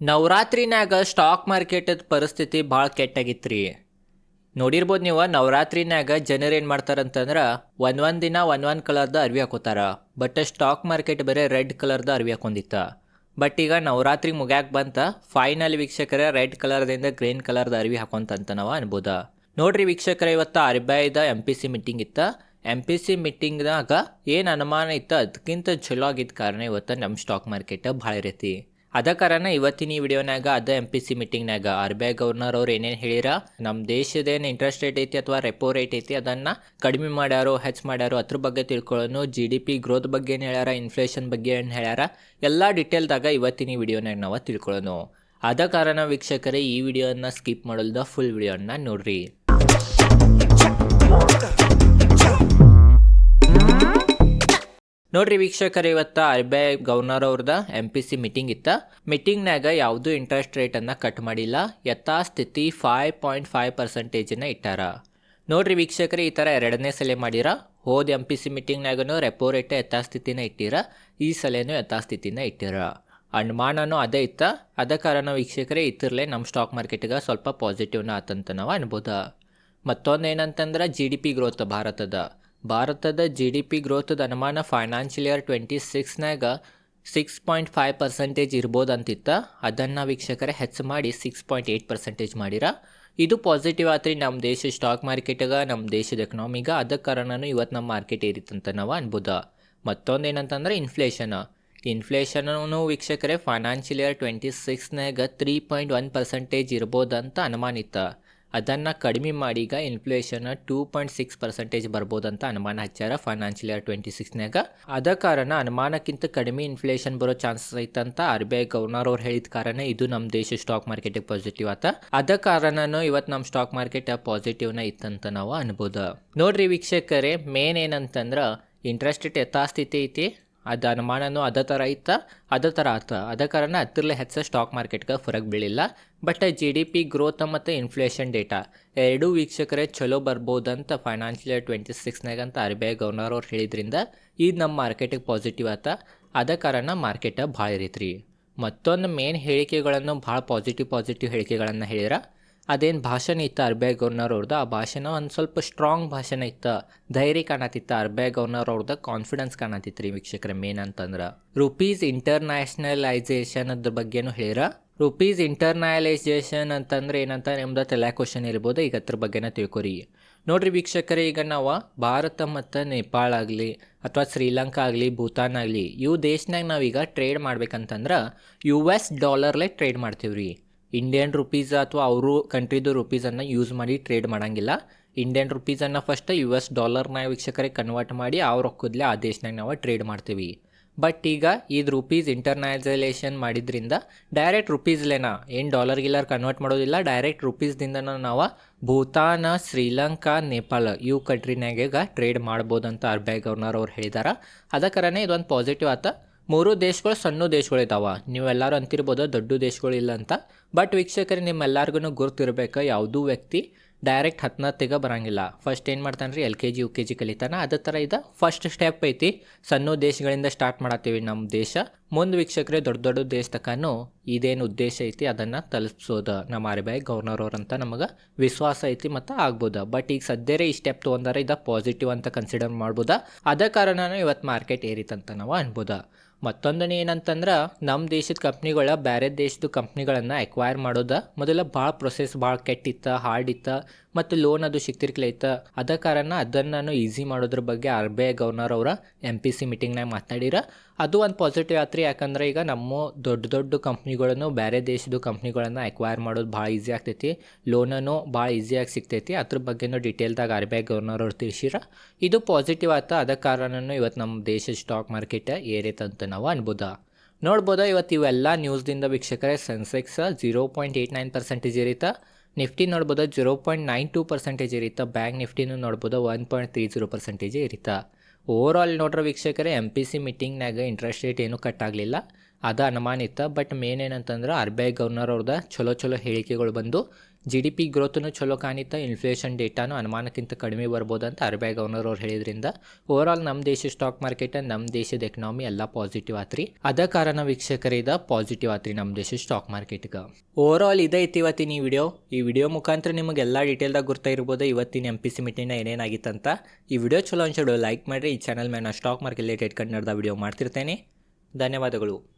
ನವರಾತ್ರಿನಾಗ stock ಮಾರ್ಕೆಟದ ಪರಿಸ್ಥಿತಿ ಭಾಳ ಕೆಟ್ಟಾಗಿತ್ತು ರೀ ನೋಡಿರ್ಬೋದು ನೀವು ನವರಾತ್ರಿನಾಗ ಜನರು ಏನು ಮಾಡ್ತಾರಂತಂದ್ರೆ, ಒಂದು ದಿನ ಒಂದು ಒಂದು ಕಲರ್ದ ಅರ್ವಿ ಹಾಕೋತಾರ. ಬಟ್ ಸ್ಟಾಕ್ ಮಾರ್ಕೆಟ್ ಬರೀ ರೆಡ್ ಕಲರ್ದ ಅರ್ವಿ ಹಾಕೊಂಡಿತ್ತ. ಬಟ್ ಈಗ ನವರಾತ್ರಿ ಮುಗ್ಯಾಕೆ ಬಂತ ಫೈನಲ್ ವೀಕ್ಷಕರ ರೆಡ್ ಕಲರ್ದಿಂದ ಗ್ರೀನ್ ಕಲರ್ದ ಅರ್ವಿ ಹಾಕೊಂತಂತ ನಾವು ಅನ್ಬೋದ. ನೋಡ್ರಿ ವೀಕ್ಷಕರ, ಇವತ್ತು ಆರ್ ಬಿ ಐದ ಎಂ ಪಿ ಸಿ ಮೀಟಿಂಗ್ ಇತ್ತ. ಎಂ ಪಿ ಸಿ ಮೀಟಿಂಗ್ನಾಗ ಏನು ಅನುಮಾನ ಇತ್ತು ಅದಕ್ಕಿಂತ ಚಲೋ ಆಗಿದ್ದ ಕಾರಣ ಇವತ್ತು ನಮ್ಮ ಸ್ಟಾಕ್ ಮಾರ್ಕೆಟ್ ಭಾಳ ಇರೈತಿ. ಅದ ಕಾರಣ ಇವತ್ತಿನ ಈ ವಿಡಿಯೋನಾಗ ಅದ ಎಂ ಪಿ ಸಿ ಮೀಟಿಂಗ್ನಾಗ ಆರ್ ಬಿ ಐ ಗವರ್ನರ್ ಅವ್ರು ಏನೇನು ಹೇಳಿರ ನಮ್ಮ ದೇಶದೇನು ಇಂಟ್ರೆಸ್ಟ್ ರೇಟ್ ಐತಿ ಅಥವಾ ರೆಪೋ ರೇಟ್ ಐತಿ ಅದನ್ನು ಕಡಿಮೆ ಮಾಡ್ಯಾರೋ, ಹೆಚ್ಚು ಮಾಡ್ಯಾರೋ, ಅದ್ರ ಬಗ್ಗೆ ತಿಳ್ಕೊಳ್ಳೋನು ಜಿ ಡಿ ಪಿ ಗ್ರೋತ್ ಬಗ್ಗೆ ಏನು ಹೇಳ್ಯಾರ ಇನ್ಫ್ಲೇಷನ್ ಬಗ್ಗೆ ಏನು ಹೇಳ್ಯಾರ, ಎಲ್ಲ ಡಿಟೇಲ್ದಾಗ ಇವತ್ತಿನ ಈ ವಿಡಿಯೋನಾಗ ನಾವು ತಿಳ್ಕೊಳ್ಳೋನು ಅದ ಕಾರಣ ವೀಕ್ಷಕರೇ, ಈ ವಿಡಿಯೋನ ಸ್ಕಿಪ್ ಮಾಡಲ್ದ ಫುಲ್ ವಿಡಿಯೋನ ನೋಡ್ರಿ. ನೋಡ್ರಿ ವೀಕ್ಷಕರು, ಇವತ್ತು ಆರ್ ಬಿ ಐ ಗವರ್ನರ್ ಅವ್ರದ ಎಂ ಪಿ ಸಿ ಮೀಟಿಂಗ್ ಇತ್ತ. ಮೀಟಿಂಗ್ನಾಗ ಯಾವುದೂ ಇಂಟ್ರೆಸ್ಟ್ ರೇಟನ್ನು ಕಟ್ ಮಾಡಿಲ್ಲ. ಯಥಾಸ್ಥಿತಿ ಫೈವ್ ಪಾಯಿಂಟ್ ಫೈವ್ ಪರ್ಸೆಂಟೇಜನ್ನು ಇಟ್ಟಾರ. ನೋಡ್ರಿ ವೀಕ್ಷಕರು, ಈ ಥರ ಎರಡನೇ ಸಲ ಮಾಡಿರ? ಹೋದ ಎಂ ಪಿ ಸಿ ಮೀಟಿಂಗ್ನಾಗೂ ರೆಪೋ ರೇಟ್ ಯಥಾಸ್ಥಿತಿನ ಇಟ್ಟಿರ. ಈ ಸಲೇನು ಯಥಾಸ್ಥಿತಿನ ಇಟ್ಟಿರ. ಅನುಮಾನನೂ ಅದೇ ಇತ್ತ. ಅದ ಕಾರಣ ವೀಕ್ಷಕರೇ ಇತ್ತಿರಲೇ ನಮ್ಮ ಸ್ಟಾಕ್ ಮಾರ್ಕೆಟ್ಗೆ ಸ್ವಲ್ಪ ಪಾಸಿಟಿವ್ನ ಆತಂತ ನಾವು ಅನ್ಬೋದ. ಮತ್ತೊಂದು ಏನಂತಂದ್ರೆ ಜಿ ಡಿ ಪಿ ಗ್ರೋತ್ ಭಾರತದ. ಭಾರತದ ಜಿ ಡಿ ಪಿ ಗ್ರೋತದ ಅನುಮಾನ ಫೈನಾನ್ಷಿಯಲ್ ಇಯರ್ ಟ್ವೆಂಟಿ ಸಿಕ್ಸ್ನಾಗ ಸಿಕ್ಸ್ ಪಾಯಿಂಟ್ ಫೈವ್ ಪರ್ಸೆಂಟೇಜ್ ಇರ್ಬೋದಂತಿತ್ತ. ಅದನ್ನು ವೀಕ್ಷಕರೇ ಹೆಚ್ಚು ಮಾಡಿ ಸಿಕ್ಸ್ ಪಾಯಿಂಟ್ ಏಯ್ಟ್ ಪರ್ಸೆಂಟೇಜ್ ಮಾಡಿರ. ಇದು ಪಾಸಿಟಿವ್ ಆತ್ರಿ. ನಮ್ಮ ದೇಶ ಸ್ಟಾಕ್ ಮಾರ್ಕೆಟ್ಗೆ ನಮ್ಮ ದೇಶದ ಎಕನಾಮಿಗೆ ಅದ ಕಾರಣನೂ ಇವತ್ತು ನಮ್ಮ ಮಾರ್ಕೆಟ್ ಏರಿತಂತ ನಾವು ಅನ್ಬೋದ. ಮತ್ತೊಂದು ಏನಂತಂದ್ರೆ ಇನ್ಫ್ಲೇಷನ್ ಇನ್ಫ್ಲೇಷನ್ನು ವೀಕ್ಷಕರೇ ಫೈನಾನ್ಷಿಯಲ್ ಇಯರ್ ಟ್ವೆಂಟಿ ಸಿಕ್ಸ್ನಾಗ ತ್ರೀ ಪಾಯಿಂಟ್ ಒನ್ ಪರ್ಸೆಂಟೇಜ್ ಇರ್ಬೋದಂತ ಅನುಮಾನ ಇತ್ತ ಅದನ್ನು ಕಡಿಮೆ ಮಾಡಿ ಈಗ inflation two point six percentage ಬರ್ಬೋದಂತ ಅನುಮಾನ ಹಚ್ಚಾರ ಫೈನಾನ್ಷಿಯಲ್ ಇಯರ್ ಟ್ವೆಂಟಿ ಸಿಕ್ಸ್ನಾಗ ಅದ ಕಾರಣ ಅನುಮಾನಕ್ಕಿಂತ ಕಡಿಮೆ ಇನ್ಫ್ಲೇಷನ್ ಬರೋ ಚಾನ್ಸಸ್ ಐತಂತ ಆರ್ ಬಿ ಐ ಗವರ್ನರ್ ಅವ್ರು ಹೇಳಿದ ಕಾರಣ ಇದು ನಮ್ಮ ದೇಶ ಸ್ಟಾಕ್ ಮಾರ್ಕೆಟಿಗೆ ಪಾಸಿಟಿವ್ ಆತ. ಅದ ಕಾರಣನೂ ಇವತ್ತು ನಮ್ಮ ಸ್ಟಾಕ್ ಮಾರ್ಕೆಟ್ ಪಾಸಿಟಿವ್ನ ಇತ್ತಂತ ನಾವು ಅನ್ಬೋದು. ನೋಡ್ರಿ ವೀಕ್ಷಕರೇ ಮೇನ್ ಏನಂತಂದ್ರೆ ಇಂಟ್ರೆಸ್ಟ್ ರೇಟ್ ಯಥಾಸ್ಥಿತಿ ಐತಿ? ಅದು ಅನುಮಾನನೂ ಅದೇ ಥರ ಇತ್ತ, ಅದೇ ಥರ ಆತ. ಅದ ಕಾರಣ ಹತ್ತಿರಲೇ ಹೆಚ್ಚು ಸ್ಟಾಕ್ ಮಾರ್ಕೆಟ್ಗೆ ಫರಕ್ ಬೀಳಿಲ್ಲ. But G D P growth ಮತ್ತು ಇನ್ಫ್ಲೇಷನ್ ಡೇಟಾ ಎರಡೂ ವೀಕ್ಷಕರೇ ಚಲೋ ಬರ್ಬೋದಂತ ಫೈನಾನ್ಷಿಯಲ್ ಇಯರ್ ಟ್ವೆಂಟಿ ಸಿಕ್ಸ್ನಾಗ ಅಂತ ಆರ್ ಬಿ ಐ ಗವರ್ನರ್ ಅವ್ರು ಹೇಳಿದ್ರಿಂದ ಇದು ನಮ್ಮ ಮಾರ್ಕೆಟಿಗೆ ಪಾಸಿಟಿವ್ ಆತ. ಅದ ಕಾರಣ ಮಾರ್ಕೆಟ ಭಾಳ ಇರೈತ್ರಿ. ಮತ್ತೊಂದು ಮೇನ್ ಹೇಳಿಕೆಗಳನ್ನು ಭಾಳ ಪಾಸಿಟಿವ್ ಪಾಸಿಟಿವ್ ಹೇಳಿಕೆಗಳನ್ನು ಹೇಳಿರ ಅದೇನು ಭಾಷಣ ಇತ್ತು ಅರ್ಬೆ ಗವರ್ನರ್ ಅವ್ರದ್ದು ಆ ಭಾಷಣ ಒಂದು ಸ್ವಲ್ಪ ಸ್ಟ್ರಾಂಗ್ ಭಾಷಣ ಇತ್ತು. ಧೈರ್ಯ ಕಾಣತಿತ್ತು ಆರ್ ಬಿ ಐ ಗವರ್ನರ್ ಅವ್ರದ್ದು ಕಾನ್ಫಿಡೆನ್ಸ್ ಕಾಣತಿತ್ತು ರೀ ವೀಕ್ಷಕರ ಮೇನ್ ಅಂತಂದ್ರೆ. ರುಪೀಸ್ ಇಂಟರ್ನ್ಯಾಷನಲೈಸೇಷನ್ ಅದ್ರ ಬಗ್ಗೆನೂ ಹೇಳಿರ? ರುಪೀಸ್ ಇಂಟರ್ನಲೈಸೇಷನ್ ಅಂತಂದ್ರೆ ಏನಂತ ನಿಮ್ದು ತಲೆ ಕ್ವಶನ್ ಇರ್ಬೋದು, ಈಗ ಅದ್ರ ಬಗ್ಗೆನ ತಿಳ್ಕೊರಿ. ನೋಡ್ರಿ ವೀಕ್ಷಕರೇ, ಈಗ ನಾವು ಭಾರತ ಮತ್ತು ನೇಪಾಳ ಆಗಲಿ, ಅಥವಾ ಶ್ರೀಲಂಕಾ ಆಗಲಿ, ಭೂತಾನ್ ಆಗಲಿ, ಇವು ದೇಶನಾಗ ನಾವೀಗ ಟ್ರೇಡ್ ಮಾಡ್ಬೇಕಂತಂದ್ರೆ ಯು ಎಸ್ ಡಾಲರ್ಲೆ ಟ್ರೇಡ್ ಮಾಡ್ತೀವಿ ರೀ ಇಂಡಿಯನ್ ರುಪೀಸ್ ಅಥವಾ ಅವರು ಕಂಟ್ರಿದು ರುಪೀಸನ್ನು ಯೂಸ್ ಮಾಡಿ ಟ್ರೇಡ್ ಮಾಡೋಂಗಿಲ್ಲ. ಇಂಡಿಯನ್ ರುಪೀಸನ್ನು ಫಸ್ಟ್ ಯು ಎಸ್ ಡಾಲರ್ನ ವೀಕ್ಷಕರಿಗೆ ಕನ್ವರ್ಟ್ ಮಾಡಿ ಅವ್ರ ರೊಕ್ಕದ್ಲೆ ಆ ದೇಶನಾಗ ನಾವು ಟ್ರೇಡ್ ಮಾಡ್ತೀವಿ. ಬಟ್ ಈಗ ಇದು ರುಪೀಸ್ ಇಂಟರ್ನ್ಯಾಜಲೇಷನ್ ಮಾಡಿದ್ರಿಂದ ಡೈರೆಕ್ಟ್ ರುಪೀಸ್ಲೇನ ಏನು ಡಾಲರ್ ಗಿಲ್ಲರ್ ಕನ್ವರ್ಟ್ ಮಾಡೋದಿಲ್ಲ ಡೈರೆಕ್ಟ್ ರುಪೀಸ್ದಿಂದ ನಾವು ಭೂತಾನ, ಶ್ರೀಲಂಕಾ, ನೇಪಾಳ ಇವು ಕಂಟ್ರಿನಾಗ ಟ್ರೇಡ್ ಮಾಡ್ಬೋದಂತ ಆರ್ ಬಿ ಐ ಗವರ್ನರ್ ಅವ್ರು ಹೇಳಿದಾರ. ಅದ ಕಾರಣ ಇದೊಂದು ಪಾಸಿಟಿವ್ ಆತ. ಮೂರು ದೇಶಗಳು ಸಣ್ಣ ದೇಶಗಳು ಇದಾವ. ನೀವೆಲ್ಲರೂ ಅಂತಿರ್ಬೋದು ದೊಡ್ಡ ದೇಶಗಳು ಇಲ್ಲ ಅಂತ. ಬಟ್ ವೀಕ್ಷಕರು ನಿಮ್ಮೆಲ್ಲರಿಗೂ ಗುರುತಿರ್ಬೇಕು ಯಾವುದೂ ವ್ಯಕ್ತಿ ಡೈರೆಕ್ಟ್ ಹತ್ತನತ್ತಿಗೆ ಬರಂಗಿಲ್ಲ. ಫಸ್ಟ್ ಏನು ಮಾಡ್ತಾನೆ ರೀ L K G, U K G ಕಲಿತಾನೆ. ಅದೇ ಥರ ಇದು ಫಸ್ಟ್ ಸ್ಟೆಪ್ ಐತಿ. ಸಣ್ಣ ದೇಶಗಳಿಂದ ಸ್ಟಾರ್ಟ್ ಮಾಡತ್ತೀವಿ ನಮ್ಮ ದೇಶ. ಮುಂದೆ ವೀಕ್ಷಕರೇ, ದೊಡ್ಡ ದೊಡ್ಡ ದೇಶ ತನಕನೂ ಇದೇನು ಉದ್ದೇಶ ಐತಿ ಅದನ್ನು ತಲುಪಿಸೋದು. ನಮ್ಮ ಆರ್ ಬಿ ಐ ಗವರ್ನರ್ ಅವ್ರಂತ ನಮಗೆ ವಿಶ್ವಾಸ ಐತಿ ಮತ್ತು ಆಗ್ಬೋದು. ಬಟ್ ಈಗ ಸದ್ಯರೇ ಈ ಸ್ಟೆಪ್ ತೊಗೊಂಡಾರೆ ಇದು ಪಾಸಿಟಿವ್ ಅಂತ ಕನ್ಸಿಡರ್ ಮಾಡ್ಬೋದಾ. ಅದ ಕಾರಣನೂ ಇವತ್ತು ಮಾರ್ಕೆಟ್ ಏರಿತಂತ ನಾವು ಅನ್ಬೋದಾ. ಮತ್ತೊಂದನೇ ಏನಂತಂದ್ರೆ ನಮ್ಮ ದೇಶದ ಕಂಪ್ನಿಗಳ ಬೇರೆ ದೇಶದ ಕಂಪ್ನಿಗಳನ್ನು ಎಕ್ವೈರ್ ಮಾಡೋದ ಮೊದಲ ಭಾಳ ಪ್ರೊಸೆಸ್ ಭಾಳ ಕೆಟ್ಟಿತ್ತ ಹಾರ್ಡ್ ಇತ್ತ, ಮತ್ತು ಲೋನ್ ಅದು ಸಿಕ್ತಿರ್ಕಲೈತ ಅದ ಕಾರಣ ಅದನ್ನು ನಾನು ಈಸಿ ಮಾಡೋದ್ರ ಬಗ್ಗೆ ಆರ್ ಬಿ ಐ ಗವರ್ನರ್ ಅವರ ಎಂ ಪಿ ಸಿ ಮೀಟಿಂಗ್ನಾಗ ಮಾತಾಡಿರ ಅದು ಒಂದು ಪಾಸಿಟಿವ್ ಆತ್ರಿ, ಯಾಕಂದ್ರೆ ಈಗ ನಮ್ಮ ದೊಡ್ಡ ದೊಡ್ಡ ಕಂಪ್ನಿಗಳನ್ನು ಬೇರೆ ದೇಶದ ಕಂಪ್ನಿಗಳನ್ನು ಎಕ್ವೈರ್ ಮಾಡೋದು ಭಾಳ ಈಸಿ ಆಗ್ತೈತಿ. ಲೋನನ್ನು ಭಾಳ ಈಸಿಯಾಗಿ ಸಿಗ್ತೈತಿ. ಅದ್ರ ಬಗ್ಗೆನೂ ಡೀಟೇಲ್ದಾಗ ಆರ್ ಬಿ ಐ ಗವರ್ನರ್ ಅವ್ರು ತಿಳಿಸಿರ ಇದು ಪಾಸಿಟಿವ್ ಆತ, ಅದ ಕಾರಣನೂ ಇವತ್ತು ನಮ್ಮ ದೇಶದ ಸ್ಟಾಕ್ ಮಾರ್ಕೆಟ್ ಏರೈತಂತ ನಾವು ಅನ್ಬೋದ. ನೋಡ್ಬೋದು, ಇವತ್ತು ಇವೆಲ್ಲ ನ್ಯೂಸ್ದಿಂದ ವೀಕ್ಷಕರೇ Sensex zero point eight nine percentage ಇರುತ್ತೆ ನಿಫ್ಟಿ ನೋಡ್ಬೋದು zero point nine two percentage ಇರುತ್ತೆ ಬ್ಯಾಂಕ್ ನಿಫ್ಟಿನೂ ನೋಡ್ಬೋದು one point three zero percentage ಇರುತ್ತೆ ಓವರ್ ಆಲ್ ನೋಡ್ರೆ ವೀಕ್ಷಕರೇ ಎಂ ಪಿ ಸಿ ಮೀಟಿಂಗ್ನಾಗ ಇಂಟ್ರೆಸ್ಟ್ ರೇಟ್ ಏನೂ ಕಟ್ ಆಗಲಿಲ್ಲ. ಅದು ಅನುಮಾನ ಇತ್ತು. ಬಟ್ ಮೇನ್ ಏನಂತಂದ್ರೆ ಆರ್ ಬಿ ಐ ಗವರ್ನರ್ ಅವ್ರದ್ದು ಚಲೋ ಚಲೋ ಹೇಳಿಕೆಗಳು ಬಂದು ಜಿ ಡಿ ಪಿ ಗ್ರೋತ್ನು ಚಲೋ ಕಾಣಿತ್ತ ಇನ್ಫ್ಲೇಷನ್ ಡೇಟಾನು ಅನುಮಾನಕ್ಕಿಂತ ಕಡಿಮೆ ಬರ್ಬೋದು ಅಂತ ಆರ್ ಬಿ ಐ ಗವರ್ನರ್ ಅವ್ರು ಹೇಳಿದ್ರಿಂದ. ಓವರ್ ನಮ್ಮ ದೇಶದ ಸ್ಟಾಕ್ ಮಾರ್ಕೆಟ್ ನಮ್ಮ ದೇಶದ ಎಕನಾಮಿ ಎಲ್ಲ ಪಾಸಿಟಿವ್ ಆತ್ರಿ. ಅದ ಕಾರಣ ವೀಕ್ಷಕರಿದ ಪಾಸಿಟಿವ್ ಆತ್ರಿ ನಮ್ಮ ದೇಶದ ಸ್ಟಾಕ್ ಮಾರ್ಕೆಟ್ಗೆ ಓವರ್ ಆಲ್ ಇದೇ ಐತಿ ಇವತ್ತಿನ ಈ ವಿಡಿಯೋ ಈ ವಿಡಿಯೋ ಮುಖಾಂತರ ನಿಮಗೆ ಎಲ್ಲ ಡೀಟೇಲ್ದಾಗ ಗೊತ್ತಾ ಇರ್ಬೋದು. ಇವತ್ತಿನ ಎಂ ಪಿ ಸಿ ಮೀಟಿಂಗ್ನ ಏನೇನಾಗಿತ್ತಂತ ಈ ವಿಡಿಯೋ ಚಲೋ ಅನ್ಸೋಡು ಲೈಕ್ ಮಾಡಿರಿ. ಈ ಚಾನಲ್ ಮೇಲೆ ನಾನು ಸ್ಟಾಕ್ ಮಾರ್ಕೆಟ್ ರಿಲೇಟೆಡ್ ಕನ್ನಡದ ವಿಡಿಯೋ ಮಾಡ್ತಿರ್ತೇನೆ. ಧನ್ಯವಾದಗಳು.